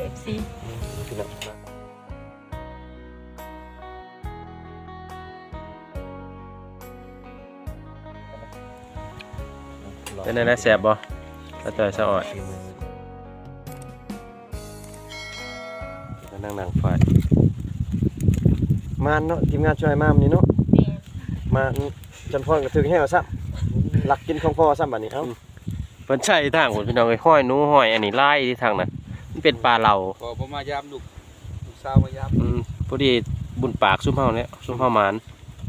นำกันเดอ FC พี่น้องเป็นอะไรแสบบ่กระจอยสะออดก็นั่งนั่งไฟมาเนาะทีมงานช่วยมามื้อนี้เนาะแม่มาจนพ่อก็ถึงแห้วซ้ำหลักกินของพ่อซ้ำบัดนี้เอ้าเพิ่นใช่ทางพุ่นพี่น้องเอ้ยห้อยหนูห้อยอันนี้ไล่ที่ทางนั้น มันเป็นปลาเหล่าพอผมมายามลูกลูกสาวมายามอืมพอดีบุญปากซุ่มเฮาเนี่ยซุ่มเฮาหมาน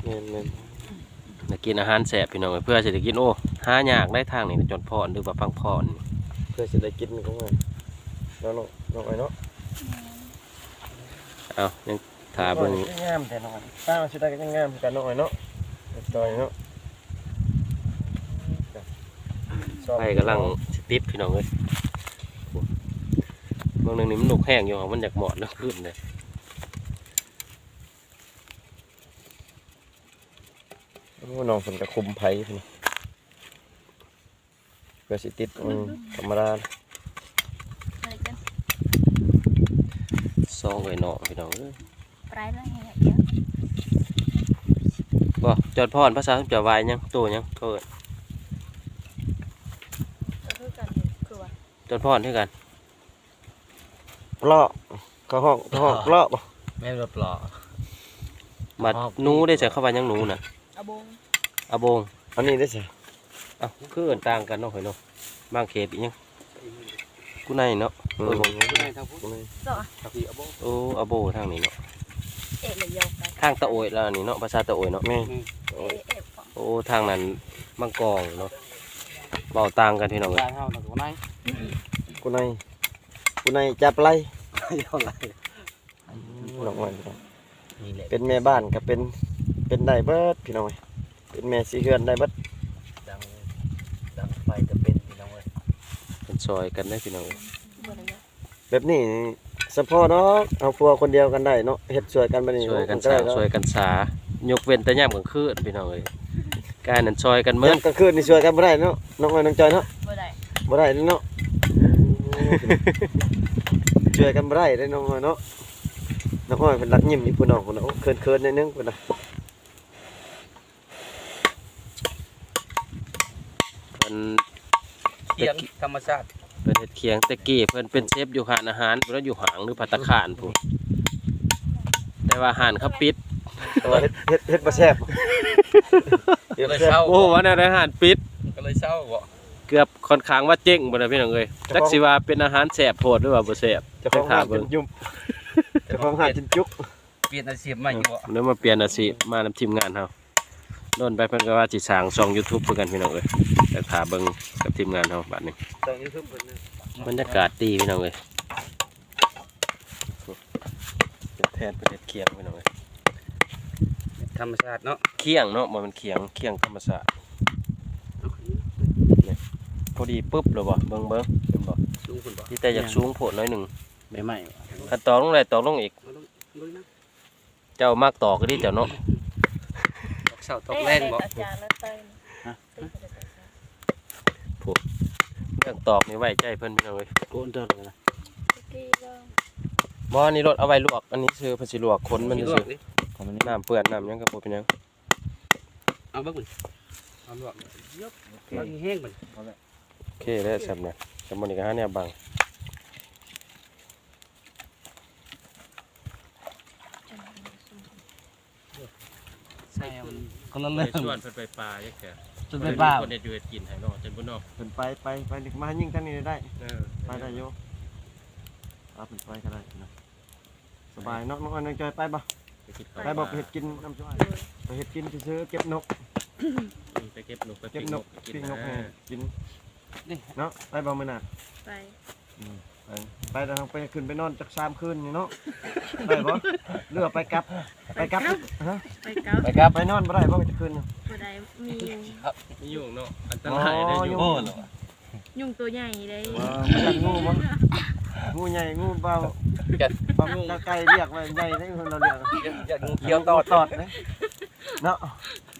แม่นน่ะกินอาหารแสบพี่น้องเอ้ยเพื่อสิได้กินโอ้หายากได้ทางนี้จนพรหรือว่าพังพรๆเพื่อสิได้กินของมันเนาะเนาะเนาะไอ้เนาะเอายังถาเบิ่งงามแต่น้อยป้ามันสิได้ก็ยังงามกันเนาะไอ้เนาะจอยเนาะไฟกำลังสิติดพี่น้องเอ้ยเบางหนึงนี่มันลุกแห้งอยู่มันอยากหมอดแล้วขึ้นเลยโอ้น้องเพิ่นก็คุมไผพุ่นเพื่อสิติดอืมธรรมดาอะไรกันซองไว้เนาะพี่น้องเอ้ยปลายแล้วแฮะเดี๋ยวบ่จอดพรภาษาจะวายยังโตยังเขาเอิ้นก็คือกันคือว่าจอดพรคือกัน เปลาะเขาห้องเขาห้องเปลาะบ่แม่นปลอมาอ๋อหนูได้ใส่เข้าไปยังหนูน่ะอาบงอาโบงอันนี้ได้สิเอ้าคือเอิ้นต่างกันเนาะข่อยเนาะบางเขตอีกยังกูในเนาะเออบ่ผู้ใดทางผู้เจ้าอะทางพี่เอาบ่โอ้อาโบทางนี้เนาะเอะเลยยาวไปทางตะโอยแล้วนี่เนาะภาษาตะโอยเนาะแม่เอะเอะของโอ้ทางนั้นมังกองเนาะเบาต่างกันพี่น้องเอ้ยบ้านเฮาน่ะก็นายกูในกูในจับไล่ เท่าไหร่น้องอ้อยนี่แหละเป็นแม่บ้านก็เป็นเป็นได้เบิดพี่น้องเอ้ยเป็นแม่สีเฮือนได้เบิดดังดังไฟจะเป็นพี่น้องเอ้ยเป็นซอยกันได้พี่น้องเอ้ยบ่ได้เนาะแบบนี้สะพอเนาะเอาพัวคนเดียวกันได้เนาะเฮ็ดช่วยกันบัดนี้ช่วยกันมัสร้างได้ช่วยกันสายกเว้นแต่ย่ำกลางคืนพี่น้องเอ้ยกายนั่นซอยกันเมื่เมื่ออกลางคืนนี่ช่วยกันบ่ได้เนาะน้องอ้อยน้องจอยเนาะบ่ได้บ่ได้เนาะ ช่วยกันบ่ได้เด้น้องอ้อยเนาะน้องอ้อยเป็นรักยิ้มนี่พุ่นน้องพุ่นน่ะโอ้เคินๆนิดนึงพุ่นน่ะเพิ่นเสียงธรรมชาติเพิ่นเฮ็ดเคียงแต่กี้เพิ่นเป็นเชฟอยู่ร้านอาหารเพิ่นอยู่หางหรือภัตตาคารพุ่นแต่ว่าหานเขาปิด แต่ว่าเฮ็ดเฮ็ดเฮ็ดบ่แซ่บเฮ็ดเลยแซ่เศร้าบโอ้โหว่าแนวอาหารปิด ก็เลยเศร้าบ่ เกือบค่อนข้างว่าเจ๊งบ่ได้พี่น้องเอ้ยจักสิว่าเป็นอาหารแซ่บโพดหรือว่าบ่แซ่บเจ้าของถาหามนเบิ่จงนยุ่มเจ้าของหานจนจุกเปลี่ยนอาชีพใหม่อยู่บ่เดี๋ยวมาเปลี่ยนอาชีพมานำทีมงานเฮาโดนไปเพิ่นก็ว่าสิสร้างช่อง YouTube เพื่อกันพี่น้องเอ้ยแต่ถาเบิ่งกับทีมงานเฮาบัดนี้ตอนนี้ทุกคนนะบรรยากาศดีพี่น้องเอ้ยเป็นแทนประเทศเคียงพี่น้องเอ้ยธรรมชาติเนาะเคียงเนาะบ่แมันเคียงเคียงธรรมชาตินี่พ อดีปึ๊บเลยบ่เบิ่งเบิ่งเห็นบ่สูงขึ้นบ่ที่แต่อยากสูงโพดน้อยหนึงใบไม้คันตอกลงได้ตอกลงอีกลุยนะเจ้ามากตอกก็ดีเจ้าเนาะตกเช้าตกแรงบ่อาจารย์แล้วเต้ยฮะเต้ยก็ได้เรื่องตอกนี่ไว้ใจเพิ่นพี่น้องเอ้ยโกนเด้อเลยนะตะกี้ก็บ่อันนี้รถเอาไว้ลวก อันนี้คือเพิ่นสิลวกคนมันลซื่วอกดิของมันน้ำเปื้อนน้ำหยังก็บ่เป็นหยังเอาเบิ่งมันเอาลวกยกบางแห้งมันโอ เคแล้วสำนักสำมันอีกหาแนวบังใช่มันคนละเรื่องส่วนเพิ่นไปปลาจักแค่จนไปบ้าคนเฮ็ดอยู่เฮ็ดกินให้เนาะจนบ่เนาะเพิ่นไปไปไปลึกมายิ่งทั้งนี้ได้ เออไปได้อยู่เอาเพิ่นไปก็ได้นะสบายเนาะน้องอ้อยน้องจอยไปบ่ไปคิดไปบ่ไปเฮ็ดกินน้ำช่วยไปเฮ็ดกินซื้อๆเก็บนก ไปเก็บนกไปเก็บปิ้งนนกกกิปิ้นงนกให้นะกิน เนาะไปบ่มื้อน่ะไปไปไปแล้วเราไปขึ้นไปนอนจักสามคืนนี่เนาะไปบ่เรือไปกลับไปกลับฮะไปเก้าไปครับไปนอนบ่ได้บ่จะคืนน่ะบ่ได้มีมียุ่งเนาะอันตรายได้ออ๋อยุ่งยุ่งโอ้เหรอยุงตัวใหญ่เลยว้าวมันกัดงูบ่งูใหญ่งูเบาจะปลาตะไคร้เรียกว่าใหญ่ได้คนเราเรียกจะงูเขียวตอดตอดนะเนาะ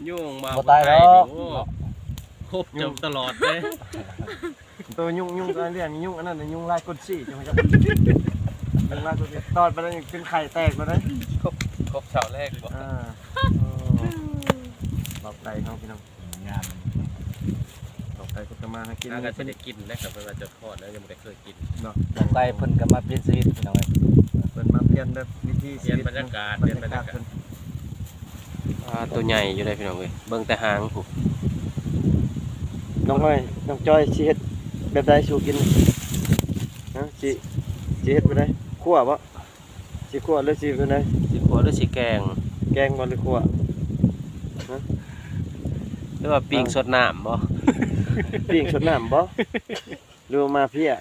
ยุ่งมาบ่ตายหรอ กครบจบตลอดเลยตัวยุ่งยุ่งอันเรียกยุ่งอันนั้นยุ่งลายกดซี่จังครับยุ่งลายกดซี่ตอดไปแล้วยังเป็นไข่แตกไปเลยครบเสาแรกบ่อ่าหลอกไก่เขาพี่น้องงามหลอกไก่ก็จะมาให้กินน่าจะได้กินนะครับเวลาจะทอดแล้วยังไม่ได้เคยกินเนาะไก่เพิ่นก็มาเปลี่ยนชีวิตพี่น้องเอ้ยเปิดมาเปลี่ยนแบบวิธีเปลี่ยนบรรยากาศเปลี่ยนบรรยากาศตัวใหญ่อยู่ได้พี่น้องเว้ยเบิ่งแต่หางผูก น้องอ้อยน้องจอยสิเฮ็ดแบบใดสู่กินนะสิสิเฮ็ดแบบใดคั่วบ่สิคั่วหรือสิแบบใดสิขัวหรือสิแกงแกงบ่หรือคั่วหรือว่าปิ้งสดน้ำบ่ ปิ้งสดน้ำบ่หรือว่ามาเพี้ย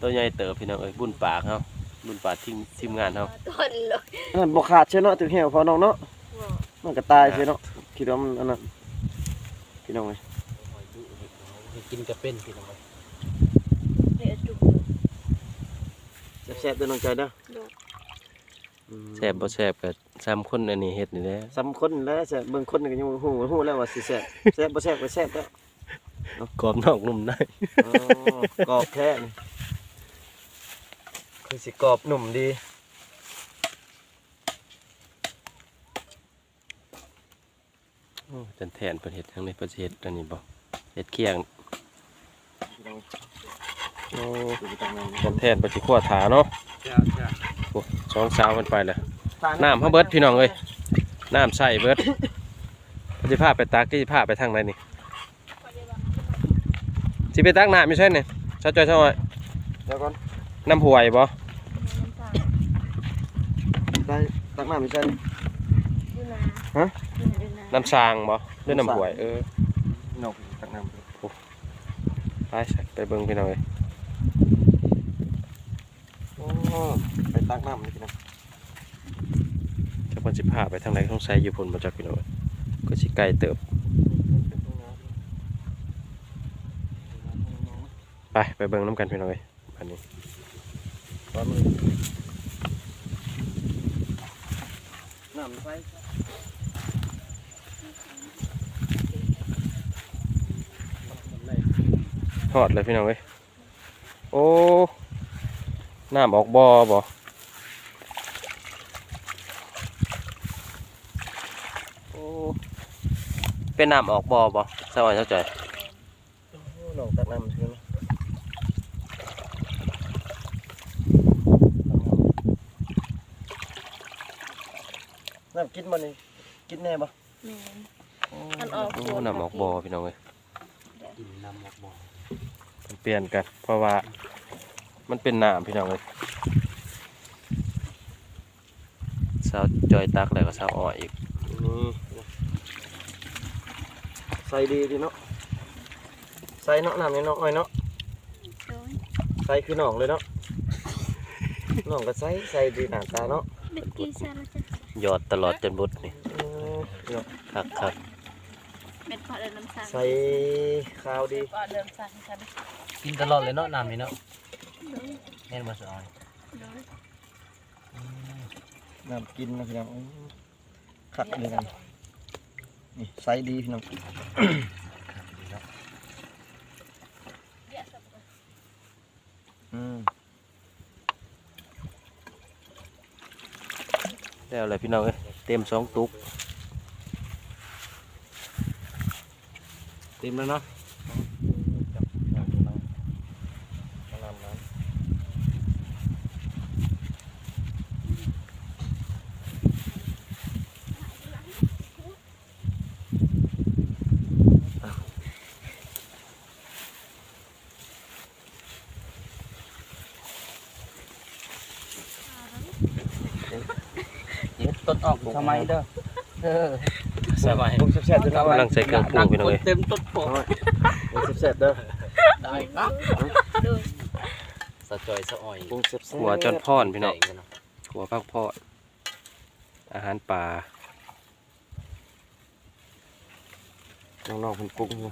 ตัวใหญ่เติบพี่น้องเอ้ยบุญปากเฮาบุญปากทีมทีมงานเฮาต้นเลยอันนั้นบ่ขาดใช่เนาะถึงแหวพอน้องเนาะบอกมันก็ตายใช่เนาะคิดว่ามันอันนั้นพี่น้องเอ้ย กินก็เป็นพี่น้องเอ้ยเดี๋ยวจุกแซ่บๆเด้อน้องใจเด้อดูอืมแซ่บบ่แซ่บก็ซ้ำคนอันนี้เฮ็ดนี่แหละสำคนแล้วแซ่บเบิ่งคนก็ยังฮู้ฮู้แล้วว่าสิแซ่บแซ่บบ่แซ่บก็แซ่บแล้วกรอบนอกนุ่มในอ๋อกรอบแท้นี่คือสิกรอบหนุ่มดีโอ้จันแทนเพิ่นเฮ็ดทางนี้เพิ่นสิเฮ็ดอันนี้บ่เฮ็ดเคียง โอ้จันแทนเพิ่นสิคั่วถาเนาะจ้าจ้าโอ้สองสาวเพิ่นไปแล้วน้ำเฮาเบิดพี่น้องเอ้ยน้ำใส่เบิดสิพาไปตักสิพาไปทางไหนนี่สิไปตักน้ำไม่ใช่นี่ชาวจอยชาวอ้อยเดี๋ยวก่อนน้ำห่วยบ่น้ำตาลได้ตักน้ำอีกใช่ดูนาฮะดูนาดูนาน้ำสางบ่หรือน้ำห่วยเออนกตักน้ำไปใส่ไปเบิ่งพี่น้องเอ้ย โอ้ ไปตักน้ำนี่พี่น้องจักเพิ่นสิพาไปทางไหนต้องใส่อยู่พุ่นบ่จักพี่น้องเอ้ยก็สิไกลเติบ ไปไปเบิ่งน้ำกันพี่น้องเอ้ยอันนี้ว่ามือน้ำใส่ทอดเลยพี่น้องเอ้ยโอ้ น้ำออกบ่อบ่โอ้เป็นน้ำออกบ่อบ่สวัสดีเจ้าจอยโอ้น้องตักน้ำใช่ไหมน้ำกินบ่นี่กินแน่บ่แมนมันออกโอ้น้ำออกบ่อพี่น้องเอ้ยกินน้ำหมกบ่มันเปลี่ยนกันเพราะว่า มันเป็นน้ำพี่น้องเอ้ยสาวจอยตักแล้วก็สาวอ้อยอีกนี่ใส่ดีดีเนาะใส่เนาะน้ำนี่เนาะอ้อยเนาะโดยใส่คือหนองเลยเนาะหนองก็ใส่ใส่ดีหน้าตาเนาะเบ็ดกี้ซาละจ้ะหยอดตลอดจนบุดนี่อืมเนาะคักคักเบ็ดพอเดินน้ำสั่งใส่ข้าวดีพอเดินสั่งกันกินตลอดเลยเนาะน้ำนี่เนาะโด ยแม่นบ่สะออยโดยน้ำกินนะพี่น้องอืมคักเลยกันนี่ใส่ดีพี่น้องอืมแล้วอะไรพี่น้องเอ้ยเต็มสองตุกเต็มแล้วเนาะน้ำน้ำ เฮ็ดต้น ออกทำไมเด้อเออสบายปรุงแซ่บๆด้วยนะกำลังใส่เครื่องปรุงพี่น้องเอ้ยเต็มต้นโพเอาไว้ปรุงแซ่บๆเด้อได้ครับโดยสะจอยสะออยปรุงแซ่บๆหัวจนพ่อนพี่น้องเนาะหัวพักพอดอาหารป่าน้องๆเพิ่นปรุงอยู่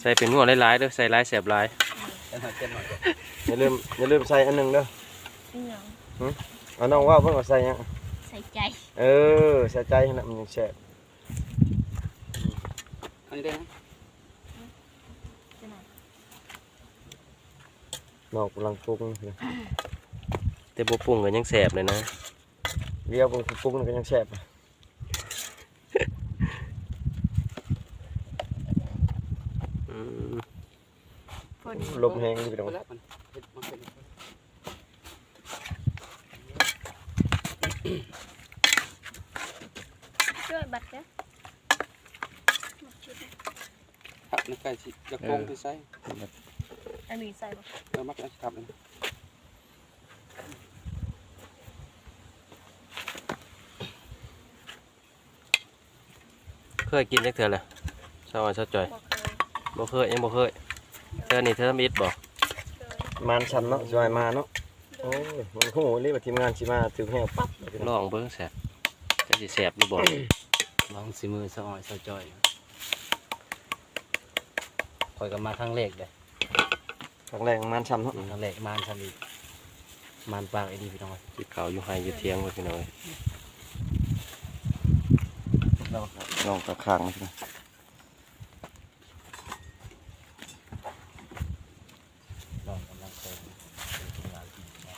ใส่เป็นหัวหลายๆเด้อใส่หลายแสบหลายเจ็ดหน่อยเจ็ดหน่อยอย่าลืมอย่าลืมใส่อันหนึงเด้ออีหยัง เอาน้องว่าเพิ่นก็ใส่หยังใส่ใจเออใส่ใจให้น่ะมันยังแซ่บอันนี้ได้นะจะไหนน้องกำลังปรุงอยู่แต่บ่ปรุงก็ยังแสบเลยนะเลี้ยวเบิ่งปรุงก็ยังแซ่บอะอืมพอดีลมแห้งอยู่พี่น้องไปแล้วมันเฮ็ดมัน เป็นช่วยบัตรเด้อบัตรชุดนะผักในไก่สิจะโกงไปใส่อันนี้ใส่บ่เออมักจะทำเลยเคยกินจักเทื่อละชาวอ้อยชาวจ่อยบ่เคยบ่เคยยังบ่เคยเทื่อนี้เทื่อมิดบ่เคยมานชันเนาะจอยมาเนาะโอ้ยมันโหรีบว่าทีมงานสิมาถึงแห้วปั๊บเลยพี่ลน้ององเบิ่งแสบจะสิแสบหรือบ่ ลองสิมือสะอ่อยสะจอยคอยกับมาครั้งแรกเลยครั้งแรกมานชันเนาะครั้งแรกมานสนิทมานปากไอ้ดีพี่น้องกินข้าวอยู่ไห้อยู่เที่ยงว่าพี่น้อยลองกระข้างมาพี่น้องลองกำลังเติมทีมงานกินนะ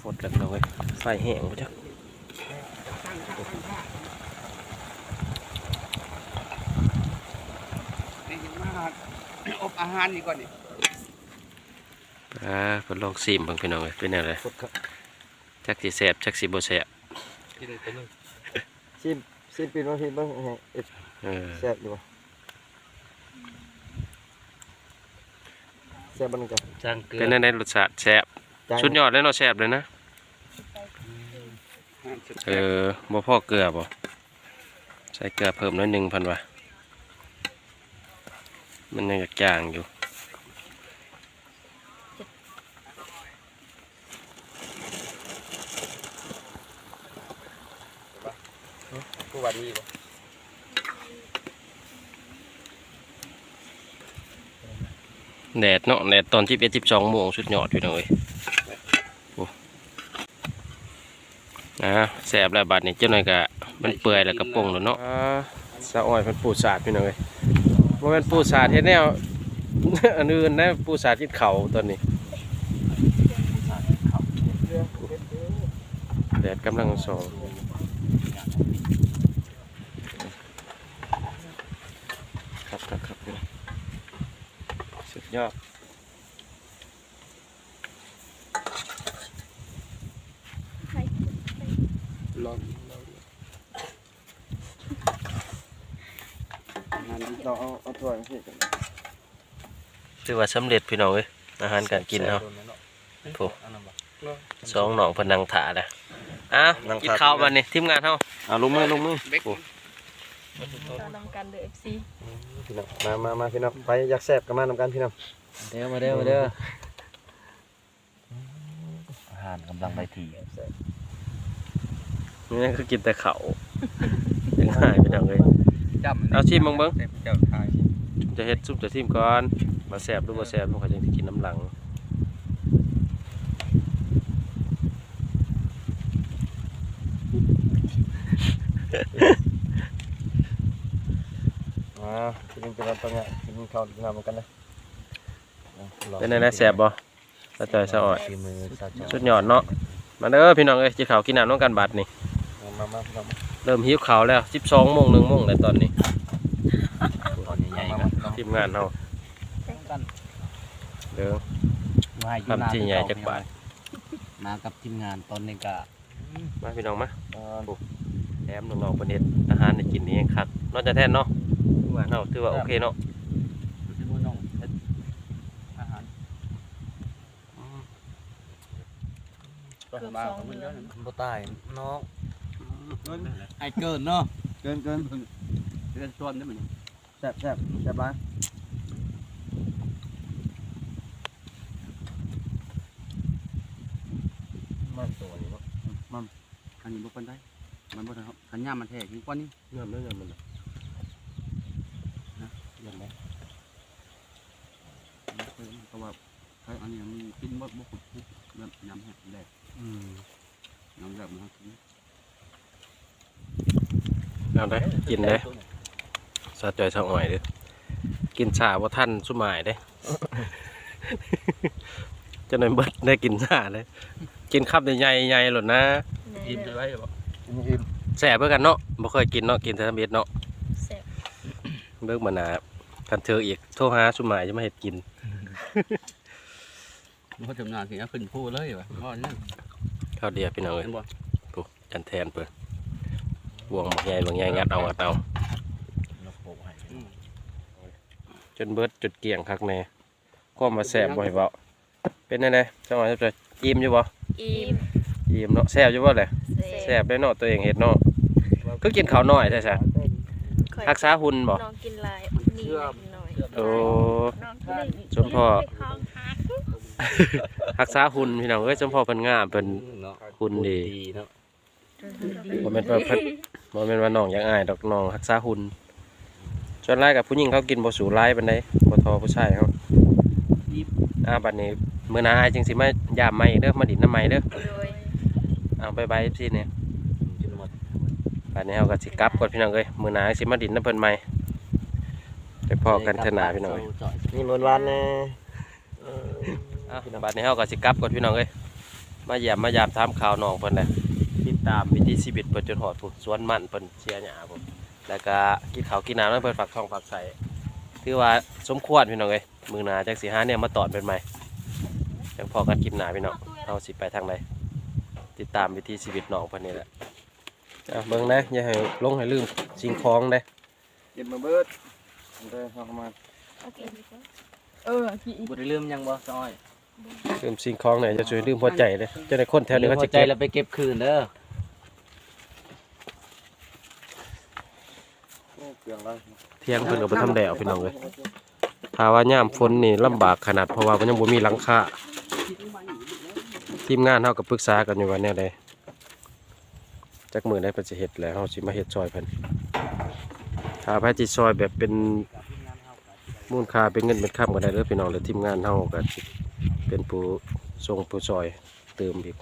ฟดแล้วพี่น้อยไฟแห้งบ่จัก นี่มา อบอาหารนี่ก่อนนี่อ่าเพิ่นลองชิมเบิ่งพี่น้องเอ้ยเป็นแนวใดกดครับจักสิแสบจักสิบ่แสบกินไปนึงซิมซิมปีนมาพี่เบิ่งให้เอ็ดเออแซ่บอยู่บ่แซ่บบ่นึงจ้ะจ้างเกลือเป็นแนวใดรสชาติแสบจางสุดยอดเลยเนาะแสบเลยนะอาหารสุดเออบ่พอเกลือบ่ใส่เกลือเพิ่มหน้อยหนึงเพันว่า มันยังจางอยู่ผู้ว่าดีบ่แดดเนาะแดดตอนที่เป็นสิบสองโมงสุดยอดอยู่นาะเอ้ยโอ้อ่าแสบแล้วบัดนี้เจ้าหน่อยก็มันเปื่อยแล้วก็ป่งแล้วเนาะสะอ้อยเป็นปูดสาดพี่น้อง เอ้ยบ่แม่นปูสาดเฮ็ดแนวอันอื่นนะปูสาดที่เขาตอนนี้แดดกำลังส่องครับครับครับสุดยอด ใส่ ลองงานดี เราเอาเอา ถ้วยมาพี่กันถือว่าสำเร็จพี่น้องเอ้ยอาหารการกินเนาะโถ่อันนั้นบ่สองหนองเพนนังถาเลยอะกินข้าววันนี้ทีมงานเฮาเอาลงมือลงมือเบ็กเรานำกันเด้อ FC พี่น้องมามามาพี่น้องไปอยากแซ่บก็มานำกันพี่น้องเด้อมาเด้อมาเด้ออาหารกำลังไปทีนี่คือกินแต่เขาวยังหายพี่น้องเลย จำเอาชิมเบิ่งเบิ่งเจ้าทายจะเฮ็ดซุปจะทิมก่อนมาแซ่บหรือบ่แซ่บพวกเขาจังสิกินน้ำหลังอ่ากินเป็นอะไรตัวเนี้ยกินข้าวกินน้ำเหมือนกันนะเป็นไงแซ่บบ่สะจอยสะอ่อยฝีมือสะจอยสุดยอดเนาะมาเด้อพี่น้องเอ้ยกินข้าวกินน้ำน้องกันบัดนี่มามามาพี่น้องมา เริ่มหิวข้าวแล้ว12โมง1โมงแล้วตอนนี้ตอนใหญ่ๆกันทีมงานเฮาเด้อ มาให้อยู่ทำที่ใหญ่จักบาท มากับทีมงานตอนนี้ก็มาพี่น้องมาอ่าแถมน้องๆเพิ่นเฮ็ดอาหารให้กินนี่เองครับนอกจากแท้นเนาะเนาะถือว่าโอเคเนาะสิบ่น้องเฮ็ดอาหารเกือบสองเดือน บ่ตายน้อง ไอ้เกินเนาะเกินเกินเดือนส่วนได้ไหมเนี่ยแซ่บแซ่บแซ่บร้ายมันตัวนี้บ่อันนี้บ่ปานใดมันบ่ทันครับขันย่ามมันแท้จริงกว่านี้งามเด้องามมันน่ะเยี่ยมเลยเพราะว่าเฮ้ยอันนี้มันกินบ่บ่ขุดปุ๊บแบบยำแห้งแดกอืมยำแบบมันกิน เอาได้กินได้สะจ่อยสะอ่อยเด้อกินชาบ่ทันสุมายเด้ จะหน่อยเบิดได้กินชาเลยกินคำใหญ่ๆใหญ่หล่นนะอิ่มจะไว้บ่อิ่มแซ่บเพื่อกันเนาะบ่เคยกินเนาะกินแต่ทำเบ็ดเนาะแซ่บเบิกมาหนากันเธออีกโทรหาสุมายจะมาเฮ็ดกินมันทำงานสิเอาขึ้นพูเลยว่ะอ๋อนั่นข้าวเดียวพี่น้องเอ้ยเห็นบ่ปุ๊จันแทนเพิ่น บวงบักใหญ่บักใหญ่งัดเอางัดเอานกโปะให้อืมจนเบิดจุดเกี่ยงคักแน่ก็มาแซ่บบ่ให้เว้าเป็นจังไดจังหวะจะอิ่มอยู่บ่อิ่มอิ่มเนาะแซ่บอยู่บ่แหละแซ่แซ่บบได้เนาะตัวเองเฮ็ดเนาะก็กินข้าวน้อยใช่ซะค่อยรักษาหุ่นบ่น้องกินหลายนี่กินน้อยโอ้น้องกินได้ชมพ่อไปคลองหักรักษาหุ่นพี่น้องเอ้ยสมพอเพิ่นงามเพิ่นเนาะหุ่นดีเนาะบ่แม่นว่าเพิ่น บ่แม่นว่าน้องอยากอายดอกน้องรักษาหุ่นส่วนหลายกับผู้หญิงเขากินบ่สูหลายปานใดบ่ทอผู้ชายเขาอ่าบัดนี้มื้อหน้าอายจังสิมายามใหม่เด้อมาดินน้ำใหม่เด้อโดยเอาบายบาย FC เนี่ยกินหมดบัดนี้เฮาก็สิกลับก่อนพี่น้องเอ้ยมื้อหน้าสิมาดินน้ำเพิ่นใหม่ไปพอกันเทื่อหน้าพี่น้องเอ้ยนี่หมดวันแน่เอออะบัดนี้เฮาก็สิกลับก่อนพี่น้องเอ้ยมาเยี่ยมมายามถามข่าวน้องเพิ่นแหละ ติดตามวิถีชีวิตเพิ่นจนฮอดพุ่นสวนมันเพิ่นเชียร์หญ้าผมแล้วก็กินข้าวกินน้ำแล้วเพิ่นฝากท้องฝากใส่ถือว่าสมควรพี่น้องเอ้ยมื้อหน้าจังสิหาเนี่ยมาตอนเป็นใหม่จังพอกันคลิปหน้าพี่น้องเฮาสิไปทางใดติดตามวิถีชีวิตน้องเพิ่นนี่แหละอะเบิ่งนะอย่าให้ลงให้ลืมสิ่งของเด้เก็บมาเบิดเด้อเอาเข้ามาโอเคดีกว่าเออกี่บ่ได้ลืมยังบ่ซอยลืมสิ่งของเนี่ยจะช่วยลืมหัวใจเด้จะได้คนแถวนี้เขาหัจะวใจเก็บแล้วไปเก็บคืนเด้อ โอ้ เที่ยงเพิ่นก็บ่ทำแดวพี่น้องเอ้ยถ้าว่ายามฝนนี่ลำบากขนาดเพราะว่ามันยังบ่มีหลังคาทีมงานเฮาก็ปรึกษากันอยู่ว่าแนวใดจักมื้อใดเพิ่นสิเฮ็ดแล้วเฮาสิมาเฮ็ดซอยเพิ่นถ้าไผสิซอยแบบเป็นมูลค่าเป็นเงินเป็นคำก็ได้เด้อพี่น้องแล้วทีมงานเฮาก็สิเป็นผู้ส่งผู้ซอยเติมอีก